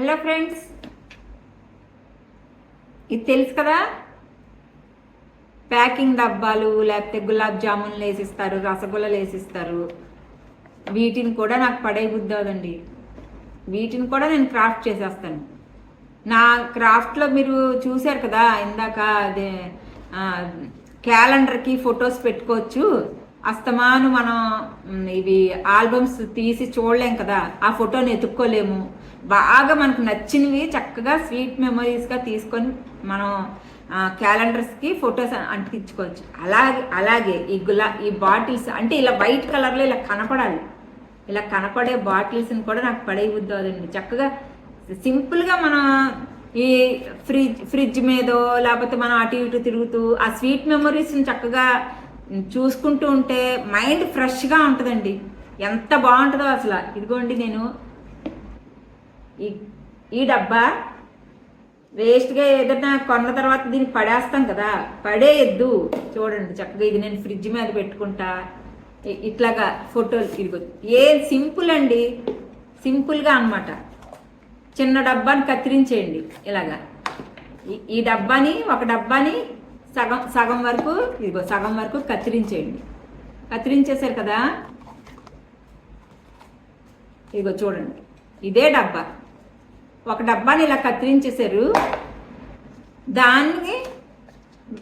Hello friends. ఇది తెలుసు కదా? ప్యాకింగ్ డబ్బాలు లేకపోతే గులాబ్ జామున్లు వేసిస్తారు రసగుల్లలు వేసిస్తారు. వీటిని కూడా నాకు పడే బుద్ధి అవదండి వీటిని కూడా నేను క్రాఫ్ట్ చేసేస్తాను. నా క్రాఫ్ట్లో మీరు చూశారు కదా ఇందాక అదే క్యాలెండర్కి ఫొటోస్ పెట్టుకోవచ్చు. అస్తమాను మనం ఇవి ఆల్బమ్స్ తీసి చూడలేం కదా ఆ ఫోటోని ఎత్తుక్కోలేము. బాగా మనకు నచ్చినవి చక్కగా స్వీట్ మెమరీస్గా తీసుకొని మనం క్యాలెండర్స్కి ఫొటోస్ అంటించుకోవచ్చు. అలాగే అలాగే ఈ గులా ఈ బాటిల్స్ అంటే ఇలా వైట్ కలర్లో ఇలా కనపడాలి. ఇలా కనపడే బాటిల్స్ని కూడా నాకు పడే అదండి. చక్కగా సింపుల్గా మనం ఈ ఫ్రిడ్జ్ ఫ్రిడ్జ్ మీదో లేకపోతే మనం అటు ఇటు తిరుగుతూ ఆ స్వీట్ మెమరీస్ని చక్కగా చూసుకుంటూ ఉంటే మైండ్ ఫ్రెష్గా ఉంటుందండి. ఎంత బాగుంటుందో అసలు. ఇదిగోండి నేను ఈ ఈ డబ్బా. వేస్ట్గా ఏదైనా కొన్న తర్వాత దీన్ని పడేస్తాం కదా. పడేయద్దు. చూడండి చక్కగా ఇది నేను ఫ్రిడ్జ్ మీద పెట్టుకుంటా. ఇట్లాగా ఫోటోలు ఇదిగో. ఏ సింపుల్ అండి. సింపుల్గా అన్నమాట. చిన్న డబ్బాని కత్తిరించేయండి. ఇలాగా. ఈ డబ్బాని ఒక డబ్బాని సగం సగం వరకు ఇదిగో సగం వరకు కత్తిరించేయండి. కత్తిరించేశారు కదా? ఇదిగో చూడండి. ఇదే డబ్బా. ఒక డబ్బాని ఇలా కత్తిరించేశారు. దాన్ని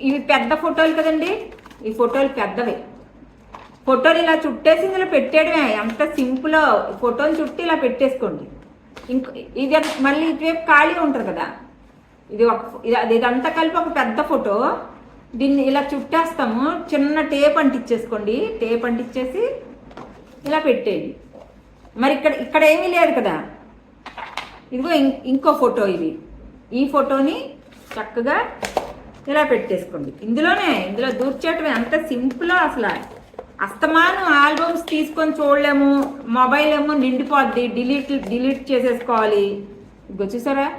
ఇవి పెద్ద ఫోటోలు కదండి? ఈ ఫోటోలు పెద్దవి. ఫోటోలు ఇలా చుట్టేసి ఇందులో పెట్టేయడమే. ఎంత సింపుల్. ఫోటోలు చుట్టి ఇలా పెట్టేసుకోండి. ఇంకో ఇది మళ్ళీ ఇటువైపు ఖాళీ ఉంటుంది కదా? ఇది ఒక ఇది అది ఇదంతా కలిపి ఒక పెద్ద ఫోటో. దీన్ని ఇలా చుట్టేస్తాము. చిన్న టేప్ అంటించేసుకోండి టేప్ అంటించేసి ఇలా పెట్టేది. మరి ఇక్కడ ఇక్కడ ఏమీ లేదు కదా. ఇదిగో ఇం- ఇంకో ఫోటో ఇది. ఈ ఫోటోని చక్కగా ఇలా పెట్టేసుకోండి. ఇందులోనే ఇందులో దూర్చేయటం ఎంత సింపుల్ అసలు. అస్తమానం ఆల్బమ్స్ తీసుకొని చూడలేము. మొబైల్ ఏమో నిండిపోద్ది. డిలీట్ డిలీట్ చేసేసుకోవాలి. ఇదిగో చూసారా?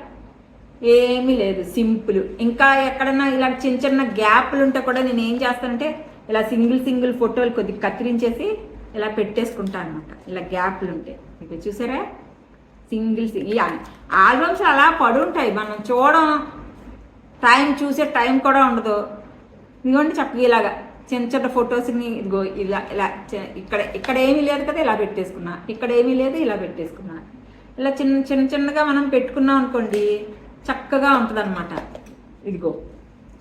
ఏమీ లేదు సింపుల్. ఇంకా ఎక్కడన్నా ఇలా చిన్న చిన్న గ్యాప్లు ఉంటే కూడా నేను ఏం చేస్తానంటే ఇలా సింగిల్ సింగిల్ ఫోటోలు కొద్దిగా కత్తిరించేసి ఇలా పెట్టేసుకుంటాను అనమాట ఇలా గ్యాప్లు ఉంటాయి ఇక చూసారా? సింగిల్ సింగిల్ ఆల్బమ్స్ అలా పడుంటాయి. మనం చూడడం టైం చూసే టైం కూడా ఉండదు. ఇదిగోండి చక్కగా ఇలాగా చిన్న చిన్న ఫొటోస్ని ఇదిగో ఇలా ఇలా ఇక్కడ ఇక్కడ ఏమీ లేదు కదా ఇలా పెట్టేసుకున్నా. ఇక్కడ ఏమీ లేదు ఇలా పెట్టేసుకున్నా. ఇలా చిన్న చిన్న చిన్నగా మనం పెట్టుకున్నాం అనుకోండి చక్కగా ఉంటుంది అనమాట ఇదిగో.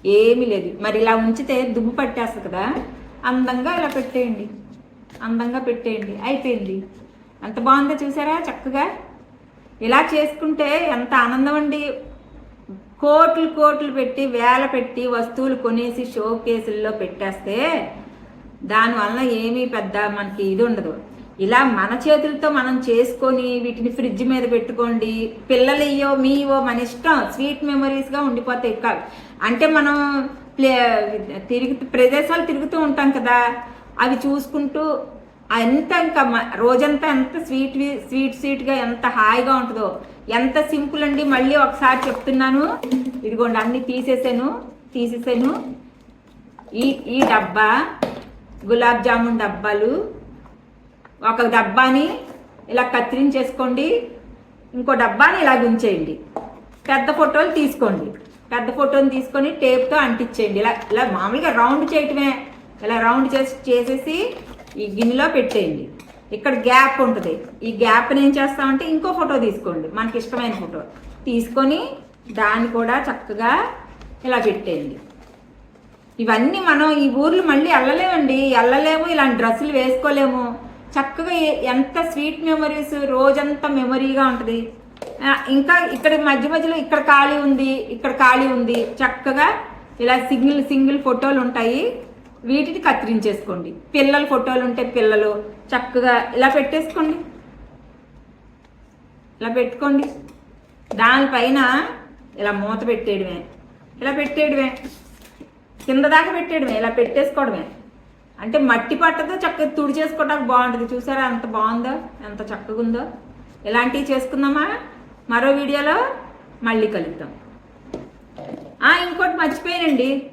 ఏమీ లేదు. మరి ఇలా ఉంచితే దుమ్ము పట్టేస్తుంది కదా. అందంగా ఇలా పెట్టేయండి. అందంగా పెట్టేయండి. అయిపోయింది. ఎంత బాగుందో చూసారా? చక్కగా. ఇలా చేసుకుంటే ఎంత ఆనందం అండి. కోట్లు కోట్లు పెట్టి వేల పెట్టి వస్తువులు కొనేసి షో కేసుల్లో పెట్టేస్తే దానివల్ల ఏమీ పెద్ద మనకి ఇది ఉండదు. ఇలా మన చేతులతో మనం చేసుకొని వీటిని ఫ్రిడ్జ్ మీద పెట్టుకోండి. పిల్లలయ్యో మీవో మన ఇష్టం స్వీట్ మెమరీస్గా ఉండిపోతాయి కాదు అంటే మనం ప్లే తిరుగు ప్రదేశాలు తిరుగుతూ ఉంటాం కదా. అవి చూసుకుంటూ ఎంత ఇంకా రోజంతా ఎంత స్వీట్ స్వీట్ స్వీట్గా ఎంత హాయిగా ఉంటుందో. ఎంత సింపుల్ అండి. మళ్ళీ ఒకసారి చెప్తున్నాను. ఇదిగోండి అన్ని తీసేసాను. తీసేసాను. ఈ ఈ డబ్బా గులాబ్ జామున్ డబ్బాలు ఒక డబ్బాని ఇలా కత్తిరించేసుకోండి ఇంకో డబ్బాని ఇలా ఉంచేయండి. పెద్ద ఫోటోలు తీసుకోండి. పెద్ద ఫోటోని తీసుకొని టేప్తో అంటించేయండి. ఇలా ఇలా మామూలుగా రౌండ్ చేయటమే. ఇలా రౌండ్ చేసి చేసేసి ఈ గిన్నెలో పెట్టేయండి. ఇక్కడ గ్యాప్ ఉంటుంది. ఈ గ్యాప్ని ఏం చేస్తామంటే ఇంకో ఫోటో తీసుకోండి. మనకి ఇష్టమైన ఫోటో. తీసుకొని దాన్ని కూడా చక్కగా ఇలా పెట్టేయండి. ఇవన్నీ మనం ఈ ఊర్లు మళ్ళీ వెళ్ళలేమండి వెళ్ళలేము ఇలాంటి డ్రెస్సులు వేసుకోలేము. చక్కగా ఎంత స్వీట్ మెమరీస్ రోజంతా మెమరీగా ఉంటుంది. ఇంకా ఇక్కడ మధ్య మధ్యలో ఇక్కడ ఖాళీ ఉంది ఇక్కడ ఖాళీ ఉంది. చక్కగా ఇలా సింగిల్ సింగిల్ ఫోటోలు ఉంటాయి. వీటిని కత్తిరించేసుకోండి. పిల్లల ఫోటోలు ఉంటే పిల్లలు చక్కగా ఇలా పెట్టేసుకోండి. ఇలా పెట్టుకోండి. దానిపైన ఇలా మూత పెట్టేయడమే. ఇలా పెట్టేయడమే. కింద దాకా పెట్టేయడమే. ఇలా పెట్టేసుకోవడమే. అంటే మట్టి పట్టదు చక్కగా తుడి చేసుకోవడానికి బాగుంటుంది. చూసారా ఎంత బాగుందో? ఎంత చక్కగా ఉందో? ఇలాంటివి చేసుకుందామా? మరో వీడియోలో మళ్ళీ కలుద్దాం. ఆ, ఇంకోటి మర్చిపోయానండి.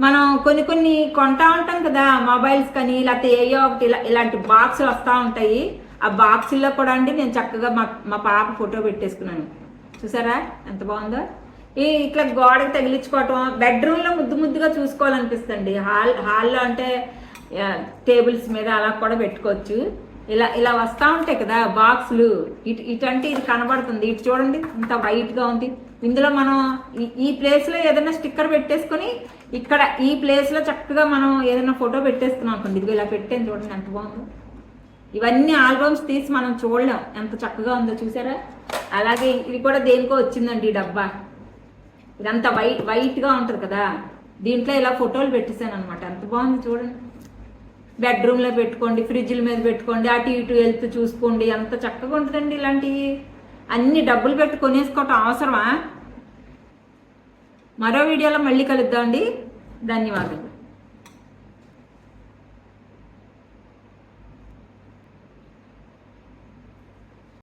మనం కొన్ని కొన్ని కొంటా ఉంటాం కదా మొబైల్స్ కానీ లేకపోతే ఏయో ఒకటి ఇలా ఇలాంటి బాక్సులు వస్తూ ఉంటాయి. ఆ బాక్సుల్లో కూడా అండి నేను చక్కగా మా మా పాప ఫోటో పెట్టేసుకున్నాను. చూసారా? ఎంత బాగుందో? ఈ ఇట్లా గోడకి తగిలించుకోవటం బెడ్రూమ్లో ముద్దు ముద్దుగా చూసుకోవాలనిపిస్తుంది హాల్ హాల్లో అంటే టేబుల్స్ మీద అలా కూడా పెట్టుకోవచ్చు. ఇలా ఇలా వస్తూ ఉంటాయి కదా బాక్సులు. ఇటు అంటే ఇది కనబడుతుంది. ఇటు చూడండి ఇంత వైట్గా ఉంది. ఇందులో మనం ఈ- ఈ ప్లేస్లో ఏదైనా స్టిక్కర్ పెట్టేసుకొని ఇక్కడ ఈ ప్లేస్లో చక్కగా మనం ఏదైనా ఫోటో పెట్టేసుకున్నాం అనుకోండి. ఇదిగో ఇలా పెట్టాను చూడండి ఎంత బాగుందో. ఇవన్నీ ఆల్బమ్స్ తీసి మనం చూడలేం. ఎంత చక్కగా ఉందో చూసారా? అలాగే ఇది కూడా దేనికో వచ్చిందండి ఈ డబ్బా. ఇదంతా వైట్ వైట్గా ఉంటుంది కదా. దీంట్లో ఇలా ఫోటోలు పెట్టేశాను అనమాట ఎంత బాగుంది చూడండి. బెడ్రూమ్లో పెట్టుకోండి ఫ్రిడ్జ్ల మీద పెట్టుకోండి అటు ఇటు వెళ్తూ చూసుకోండి. ఎంత చక్కగా ఉంటుందండి ఇలాంటివి అన్ని డబ్బులు పెట్టి కొనేసుకోవటం అవసరమా? మరో వీడియోలో మళ్ళీ కలుద్దామండి. ధన్యవాదాలు